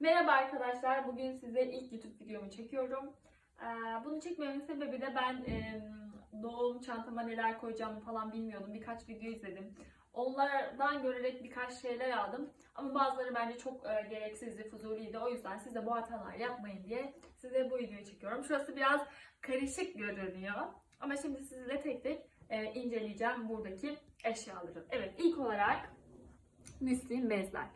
Merhaba arkadaşlar. Bugün size ilk YouTube videomu çekiyorum. Ee, Bunu çekmemin sebebi de ben doğum çantama neler koyacağımı falan bilmiyordum. Birkaç video izledim. Onlardan görerek birkaç şeyler aldım. Ama bazıları bence çok e, gereksizdi, fuzuliydi. O yüzden size bu hatalar yapmayın diye size bu videoyu çekiyorum. Şurası biraz karışık görünüyor. Ama şimdi sizinle tek tek e, inceleyeceğim buradaki eşyaları. Evet ilk olarak müslin bezler.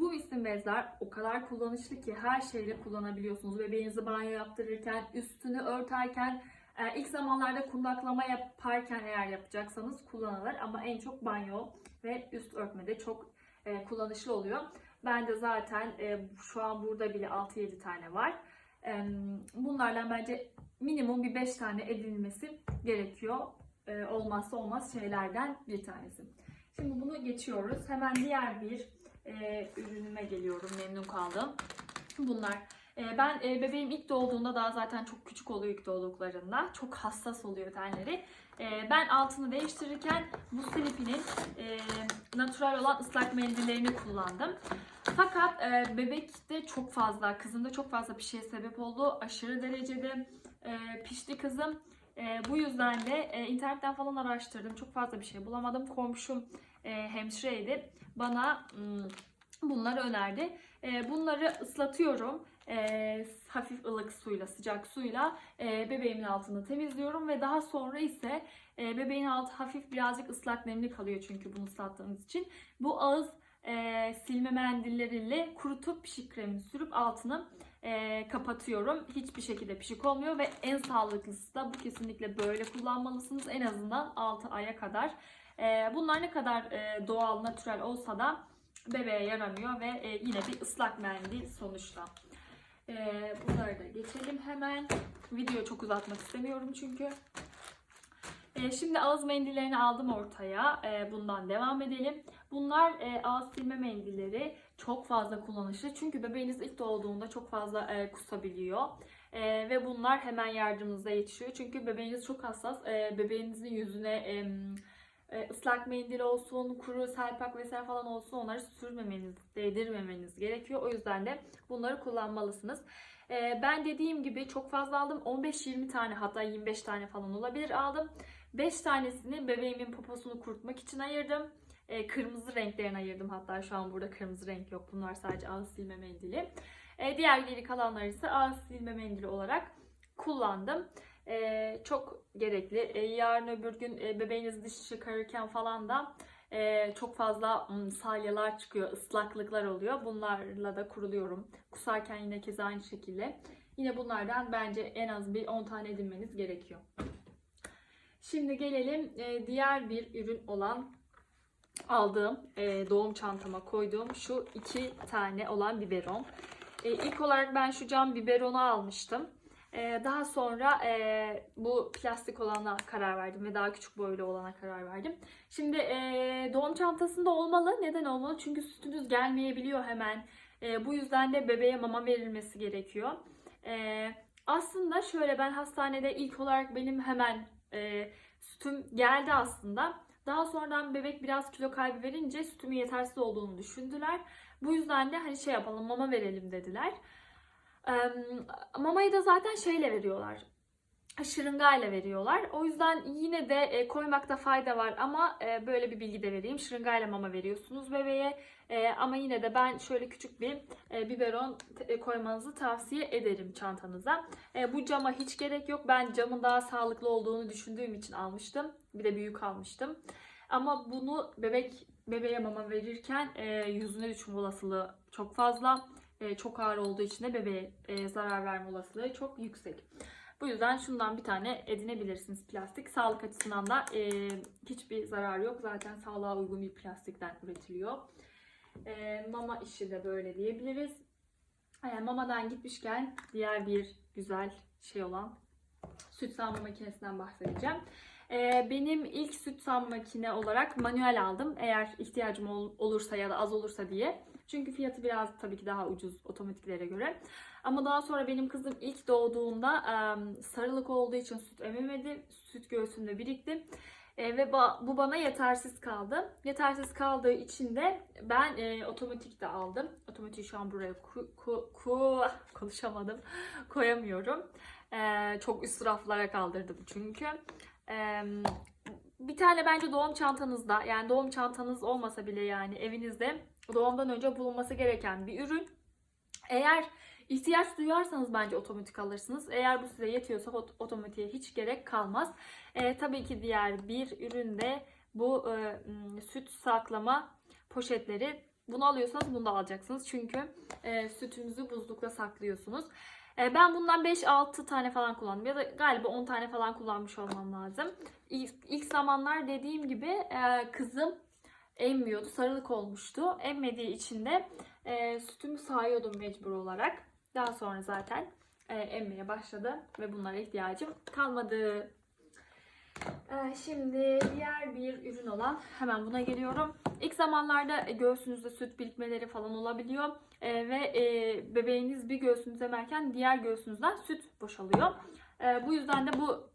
Bu müslin bezler o kadar kullanışlı ki her şeyle kullanabiliyorsunuz. Bebeğinizi banyo yaptırırken, üstünü örterken, e, ilk zamanlarda kundaklama yaparken eğer yapacaksanız kullanılır. Ama en çok banyo ve üst örtmede çok e, kullanışlı oluyor. Ben de zaten e, şu an burada bile 6-7 tane var. Bunlardan bence minimum bir 5 tane edinilmesi gerekiyor. Olmazsa olmaz şeylerden bir tanesi. Şimdi bunu geçiyoruz. Hemen diğer bir e, ürünüme geliyorum. Memnun kaldım. Bunlar. E, ben e, bebeğim ilk doğduğunda daha zaten çok küçük oluyor ilk doğduklarında. Çok hassas oluyor tenleri. E, ben altını değiştirirken bu Sleepy'nin e, natural olan ıslak mendillerini kullandım. Fakat bebekte çok fazla, kızımda çok fazla bir şeye sebep oldu. Aşırı derecede pişti kızım. E, bu yüzden de e, internetten falan araştırdım. Çok fazla bir şey bulamadım. Komşum e, hemşireydi. Bana bunları önerdi. E, bunları ıslatıyorum. E, hafif ılık suyla, sıcak suyla e, bebeğimin altını temizliyorum ve daha sonra ise e, bebeğin altı hafif birazcık ıslak nemli kalıyor çünkü bunu ıslattığımız için. Bu ağız e, silme mendilleriyle kurutup pişik kremini sürüp altını e, kapatıyorum. Hiçbir şekilde pişik olmuyor ve en sağlıklısı da bu kesinlikle böyle kullanmalısınız. En azından 6 aya kadar. E, bunlar ne kadar e, doğal, natürel olsa da bebeğe yaramıyor ve e, yine bir ıslak mendil sonuçta. E, bunları da geçelim hemen. Videoyu çok uzatmak istemiyorum çünkü. E, şimdi ağız mendillerini aldım ortaya. E, bundan devam edelim. Bunlar e, ağız silme mendilleri çok fazla kullanışlı. Çünkü bebeğiniz ilk doğduğunda çok fazla e, kusabiliyor. E, ve bunlar hemen yardımınıza yetişiyor. Çünkü bebeğiniz çok hassas. Bebeğinizin yüzüne e, ıslak mendil olsun, kuru selpak vesaire falan olsun onları sürmemeniz, değdirmemeniz gerekiyor. O yüzden de bunları kullanmalısınız. Ben dediğim gibi çok fazla aldım. 15-20 tane hatta 25 tane falan olabilir aldım. 5 tanesini bebeğimin poposunu kurutmak için ayırdım. E, kırmızı renklerini ayırdım. Hatta şu an burada kırmızı renk yok. Bunlar sadece ağız silme mendili. E, diğer geri kalanları ise ağız silme mendili olarak kullandım. E, çok gerekli. E, yarın öbür gün e, bebeğiniz diş çıkarırken falan da e, çok fazla m, salyalar çıkıyor, ıslaklıklar oluyor. Bunlarla da kuruluyorum. Kusarken yine kez aynı şekilde. Yine bunlardan bence en az bir 10 tane edinmeniz gerekiyor. Şimdi gelelim e, diğer bir ürün olan aldığım e, doğum çantama koyduğum şu iki tane olan biberon. E, ilk olarak ben şu cam biberonu almıştım. E, daha sonra bu plastik olana karar verdim ve daha küçük boylu olana karar verdim. Şimdi doğum çantasında olmalı. Neden olmalı? Çünkü sütünüz gelmeyebiliyor hemen. Bu yüzden de bebeğe mama verilmesi gerekiyor. Aslında şöyle ben hastanede ilk olarak benim hemen e, sütüm geldi aslında. Daha sonradan bebek biraz kilo kaybı verince sütümün yetersiz olduğunu düşündüler. Bu yüzden de hani şey yapalım mama verelim dediler. Ee, mamayı da zaten şeyle veriyorlar. Şırıngayla veriyorlar. O yüzden yine de e, koymakta fayda var ama e, böyle bir bilgi de vereyim. Şırıngayla mama veriyorsunuz bebeğe. E, ama yine de ben şöyle küçük bir e, biberon e, koymanızı tavsiye ederim çantanıza. E, bu cama hiç gerek yok. Ben camın daha sağlıklı olduğunu düşündüğüm için almıştım. Bir de büyük almıştım. Ama bunu bebek bebeğe mama verirken e, yüzüne düşme olasılığı çok fazla. E, çok ağır olduğu için de bebeğe e, zarar verme olasılığı çok yüksek. Bu yüzden şundan bir tane edinebilirsiniz plastik. Sağlık açısından da e, hiçbir zarar yok. Zaten sağlığa uygun bir plastikten üretiliyor. E, mama işi de böyle diyebiliriz. E, mamadan gitmişken diğer bir güzel şey olan süt sağma makinesinden bahsedeceğim. E, benim ilk süt sağma makine olarak manuel aldım. Eğer ihtiyacım ol- olursa ya da az olursa diye. Çünkü fiyatı biraz tabii ki daha ucuz otomatiklere göre. Ama daha sonra benim kızım ilk doğduğunda sarılık olduğu için süt ememedi. Süt göğsünde birikti. E, ve bu bana yetersiz kaldı. Yetersiz kaldığı için de ben e, otomatik de aldım. Otomatiği şu an buraya ku- ku- ku- konuşamadım. Koyamıyorum. E, çok üst raflara kaldırdım çünkü. E, bir tane bence doğum çantanızda yani doğum çantanız olmasa bile yani evinizde doğumdan önce bulunması gereken bir ürün. Eğer ihtiyaç duyarsanız bence otomatik alırsınız. Eğer bu size yetiyorsa ot- otomatiğe hiç gerek kalmaz. E, tabii ki diğer bir üründe bu e, süt saklama poşetleri. Bunu alıyorsanız bunu da alacaksınız. Çünkü e, sütünüzü buzlukta saklıyorsunuz. E, ben bundan 5-6 tane falan kullandım. Ya da galiba 10 tane falan kullanmış olmam lazım. İlk, ilk zamanlar dediğim gibi e, kızım emmiyordu. Sarılık olmuştu. Emmediği için de e, sütümü sağıyordum mecbur olarak. Daha sonra zaten e, emmeye başladı ve bunlara ihtiyacım kalmadı. E, şimdi diğer bir ürün olan hemen buna geliyorum. İlk zamanlarda göğsünüzde süt birikmeleri falan olabiliyor E, ve e, bebeğiniz bir göğsünüze emerken diğer göğsünüzden süt boşalıyor. E, bu yüzden de bu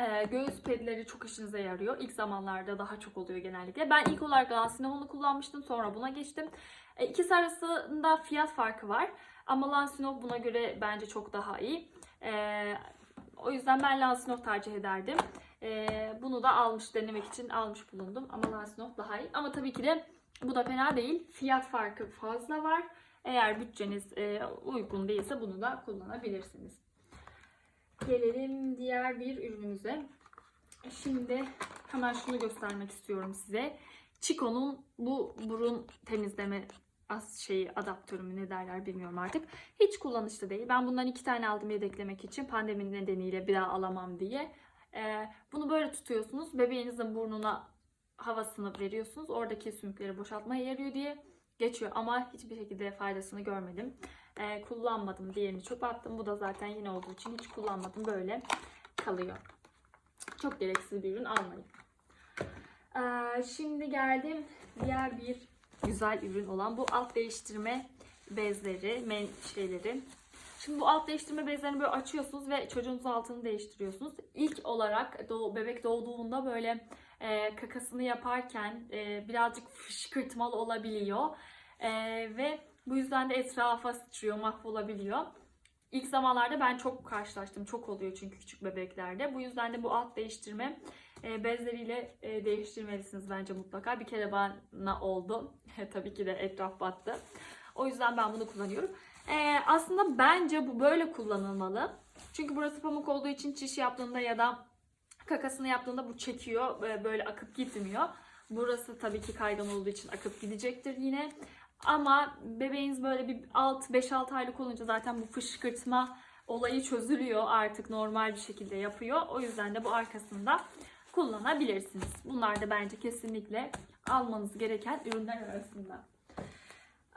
e, göğüs pedleri çok işinize yarıyor. İlk zamanlarda daha çok oluyor genellikle. Ben ilk olarak Lansinov'unu kullanmıştım. Sonra buna geçtim. E, ikisi arasında fiyat farkı var. Ama Lansinov buna göre bence çok daha iyi. E, o yüzden ben Lansinov tercih ederdim. E, bunu da almış denemek için almış bulundum. Ama Lansinov daha iyi. Ama tabii ki de bu da fena değil. Fiyat farkı fazla var. Eğer bütçeniz e, uygun değilse bunu da kullanabilirsiniz. Gelelim diğer bir ürünümüze. Şimdi hemen şunu göstermek istiyorum size. Chico'nun bu burun temizleme az şeyi adaptörü mü ne derler bilmiyorum artık. Hiç kullanışlı değil. Ben bundan iki tane aldım yedeklemek için pandemi nedeniyle bir daha alamam diye. Ee, bunu böyle tutuyorsunuz. Bebeğinizin burnuna havasını veriyorsunuz. Oradaki sümükleri boşaltmaya yarıyor diye geçiyor. Ama hiçbir şekilde faydasını görmedim. Ee, kullanmadım. Diğerini çöpe attım. Bu da zaten yine olduğu için hiç kullanmadım. Böyle kalıyor. Çok gereksiz bir ürün almayın. Ee, şimdi geldim diğer bir güzel ürün olan bu alt değiştirme bezleri, men şeyleri. Şimdi bu alt değiştirme bezlerini böyle açıyorsunuz ve çocuğunuzun altını değiştiriyorsunuz. İlk olarak doğ, bebek doğduğunda böyle e, kakasını yaparken e, birazcık fışkırtmalı olabiliyor. E, ve bu yüzden de etrafa sıçrıyor, mahvolabiliyor. İlk zamanlarda ben çok karşılaştım. Çok oluyor çünkü küçük bebeklerde. Bu yüzden de bu alt değiştirme e, bezleriyle e, değiştirmelisiniz bence mutlaka. Bir kere bana oldu. Tabii ki de etraf battı. O yüzden ben bunu kullanıyorum. E, aslında bence bu böyle kullanılmalı. Çünkü burası pamuk olduğu için çiş yaptığında ya da kakasını yaptığında bu çekiyor. Böyle akıp gitmiyor. Burası tabii ki kaygan olduğu için akıp gidecektir yine. Ama bebeğiniz böyle bir 6 5-6 aylık olunca zaten bu fışkırtma olayı çözülüyor. Artık normal bir şekilde yapıyor. O yüzden de bu arkasında kullanabilirsiniz. Bunlar da bence kesinlikle almanız gereken ürünler arasında.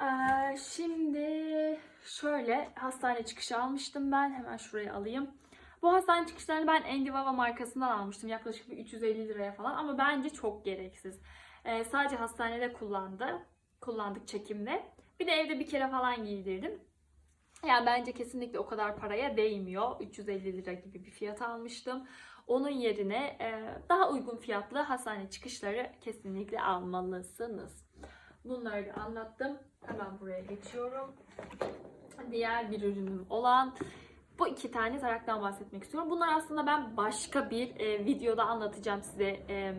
Ee, şimdi şöyle hastane çıkışı almıştım ben. Hemen şuraya alayım. Bu hastane çıkışlarını ben Endivava markasından almıştım. Yaklaşık bir 350 liraya falan ama bence çok gereksiz. Ee, sadece hastanede kullandı. Kullandık çekimde. Bir de evde bir kere falan giydirdim. Yani bence kesinlikle o kadar paraya değmiyor. 350 lira gibi bir fiyat almıştım. Onun yerine e, daha uygun fiyatlı hastane çıkışları kesinlikle almalısınız. Bunları da anlattım. Hemen buraya geçiyorum. Diğer bir ürünüm olan bu iki tane taraktan bahsetmek istiyorum. Bunlar aslında ben başka bir e, videoda anlatacağım size e,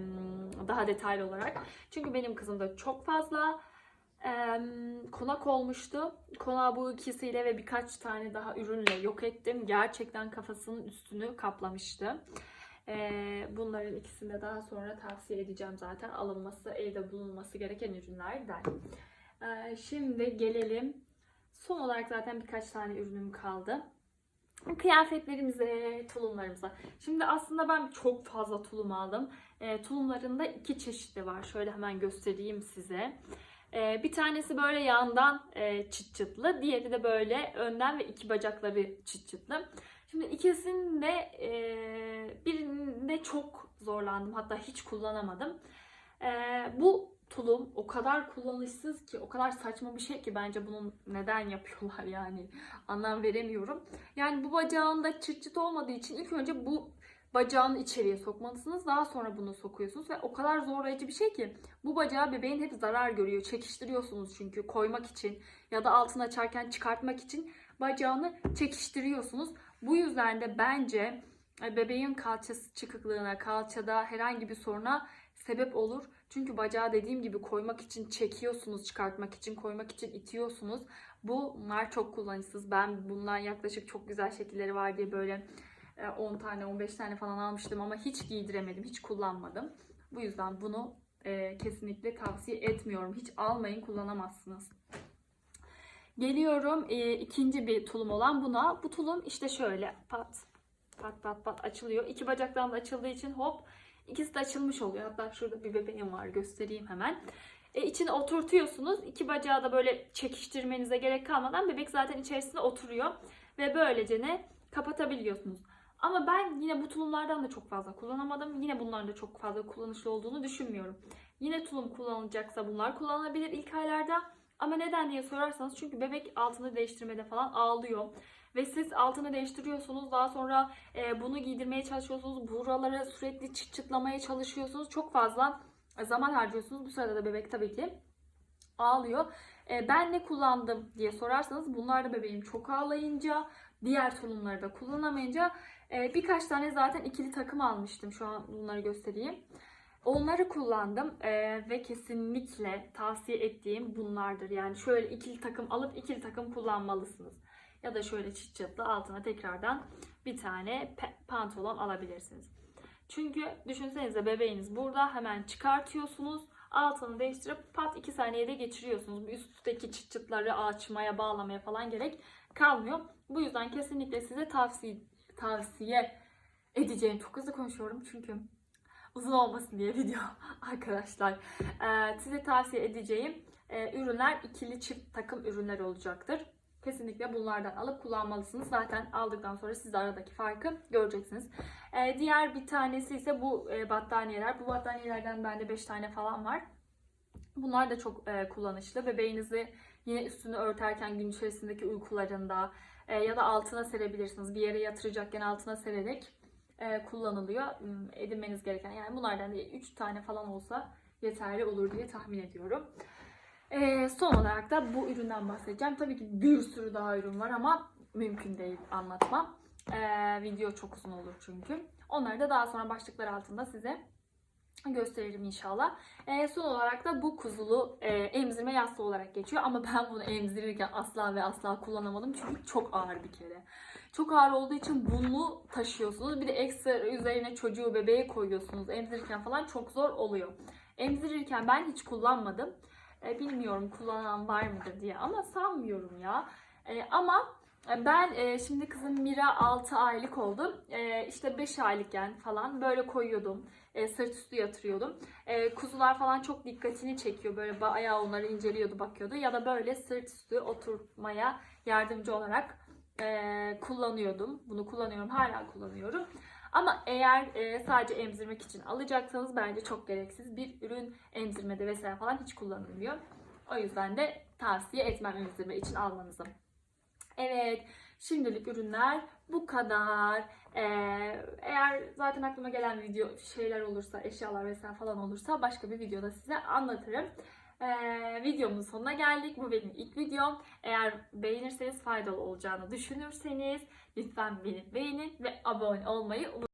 daha detaylı olarak. Çünkü benim kızımda çok fazla e, konak olmuştu. Konağı bu ikisiyle ve birkaç tane daha ürünle yok ettim. Gerçekten kafasının üstünü kaplamıştı. E, bunların ikisini de daha sonra tavsiye edeceğim zaten. Alınması, evde bulunması gereken ürünlerden. E, şimdi gelelim. Son olarak zaten birkaç tane ürünüm kaldı. Kıyafetlerimize, tulumlarımıza. Şimdi aslında ben çok fazla tulum aldım. E, tulumlarında iki çeşitli var. Şöyle hemen göstereyim size. E, bir tanesi böyle yandan e, çıt çıtlı. Diğeri de böyle önden ve iki bacakları çıt çıtlı. Şimdi ikisinde e, birinde çok zorlandım. Hatta hiç kullanamadım. E, bu tulum o kadar kullanışsız ki, o kadar saçma bir şey ki bence bunu neden yapıyorlar yani anlam veremiyorum. Yani bu bacağında çıt çıt olmadığı için ilk önce bu bacağını içeriye sokmalısınız. Daha sonra bunu sokuyorsunuz ve o kadar zorlayıcı bir şey ki bu bacağı bebeğin hep zarar görüyor. Çekiştiriyorsunuz çünkü koymak için ya da altını açarken çıkartmak için bacağını çekiştiriyorsunuz. Bu yüzden de bence e, bebeğin kalçası çıkıklığına, kalçada herhangi bir soruna sebep olur. Çünkü bacağı dediğim gibi koymak için çekiyorsunuz, çıkartmak için, koymak için itiyorsunuz. Bunlar çok kullanışsız. Ben bundan yaklaşık çok güzel şekilleri var diye böyle 10 tane, 15 tane falan almıştım ama hiç giydiremedim, hiç kullanmadım. Bu yüzden bunu e, kesinlikle tavsiye etmiyorum. Hiç almayın, kullanamazsınız. Geliyorum e, ikinci bir tulum olan buna. Bu tulum işte şöyle pat pat pat pat açılıyor. İki bacaktan da açıldığı için hop ikisi de açılmış oluyor. Hatta şurada bir bebeğim var göstereyim hemen. E, içine oturtuyorsunuz. İki bacağı da böyle çekiştirmenize gerek kalmadan bebek zaten içerisinde oturuyor. Ve böylece ne kapatabiliyorsunuz. Ama ben yine bu tulumlardan da çok fazla kullanamadım. Yine bunların da çok fazla kullanışlı olduğunu düşünmüyorum. Yine tulum kullanılacaksa bunlar kullanılabilir ilk aylarda. Ama neden diye sorarsanız çünkü bebek altını değiştirmede falan ağlıyor. Ve siz altını değiştiriyorsunuz. Daha sonra e, bunu giydirmeye çalışıyorsunuz. Buraları sürekli çıt çıtlamaya çalışıyorsunuz. Çok fazla zaman harcıyorsunuz. Bu sırada da bebek tabii ki ağlıyor. E, ben ne kullandım diye sorarsanız bunlar da bebeğim çok ağlayınca diğer tulumları da kullanamayınca e, birkaç tane zaten ikili takım almıştım. Şu an bunları göstereyim. Onları kullandım e, ve kesinlikle tavsiye ettiğim bunlardır. Yani şöyle ikili takım alıp ikili takım kullanmalısınız. Ya da şöyle çıt çıtlı altına tekrardan bir tane pantolon alabilirsiniz. Çünkü düşünsenize bebeğiniz burada hemen çıkartıyorsunuz. Altını değiştirip pat 2 saniyede geçiriyorsunuz. Bu üstteki çıt çıtları açmaya bağlamaya falan gerek kalmıyor. Bu yüzden kesinlikle size tavsiye tavsiye edeceğim. Çok hızlı konuşuyorum çünkü uzun olmasın diye video arkadaşlar. Ee, size tavsiye edeceğim e, ürünler ikili çift takım ürünler olacaktır. Kesinlikle bunlardan alıp kullanmalısınız. Zaten aldıktan sonra siz aradaki farkı göreceksiniz. Ee, diğer bir tanesi ise bu e, battaniyeler. Bu battaniyelerden bende 5 tane falan var. Bunlar da çok e, kullanışlı. Bebeğinizi yine üstünü örterken gün içerisindeki uykularında e, ya da altına serebilirsiniz. Bir yere yatıracakken altına sererek e, kullanılıyor. Hmm, Edinmeniz gereken yani bunlardan da 3 tane falan olsa yeterli olur diye tahmin ediyorum. E, son olarak da bu üründen bahsedeceğim. Tabii ki bir sürü daha ürün var ama mümkün değil anlatmam. E, video çok uzun olur çünkü. Onları da daha sonra başlıklar altında size gösteririm inşallah. E, son olarak da bu kuzulu e, emzirme yastığı olarak geçiyor. Ama ben bunu emzirirken asla ve asla kullanamadım. Çünkü çok ağır bir kere. Çok ağır olduğu için bunu taşıyorsunuz. Bir de ekstra üzerine çocuğu bebeğe koyuyorsunuz. Emzirirken falan çok zor oluyor. Emzirirken ben hiç kullanmadım. E, bilmiyorum kullanan var mıdır diye ama sanmıyorum ya. E, ama ben e, şimdi kızım Mira 6 aylık oldu. E, işte 5 aylıkken falan böyle koyuyordum. E, sırt üstü yatırıyordum. E, kuzular falan çok dikkatini çekiyor. Böyle bayağı onları inceliyordu, bakıyordu. Ya da böyle sırt üstü oturmaya yardımcı olarak e, kullanıyordum. Bunu kullanıyorum, hala kullanıyorum. Ama eğer e, sadece emzirmek için alacaksanız bence çok gereksiz bir ürün emzirmede vesaire falan hiç kullanılmıyor. O yüzden de tavsiye etmem emzirme için almanızı. Evet, şimdilik ürünler bu kadar. Ee, eğer zaten aklıma gelen video şeyler olursa, eşyalar vesaire falan olursa başka bir videoda size anlatırım. Ee, videomun sonuna geldik. Bu benim ilk videom. Eğer beğenirseniz faydalı olacağını düşünürseniz lütfen beni beğenin ve abone olmayı unutmayın.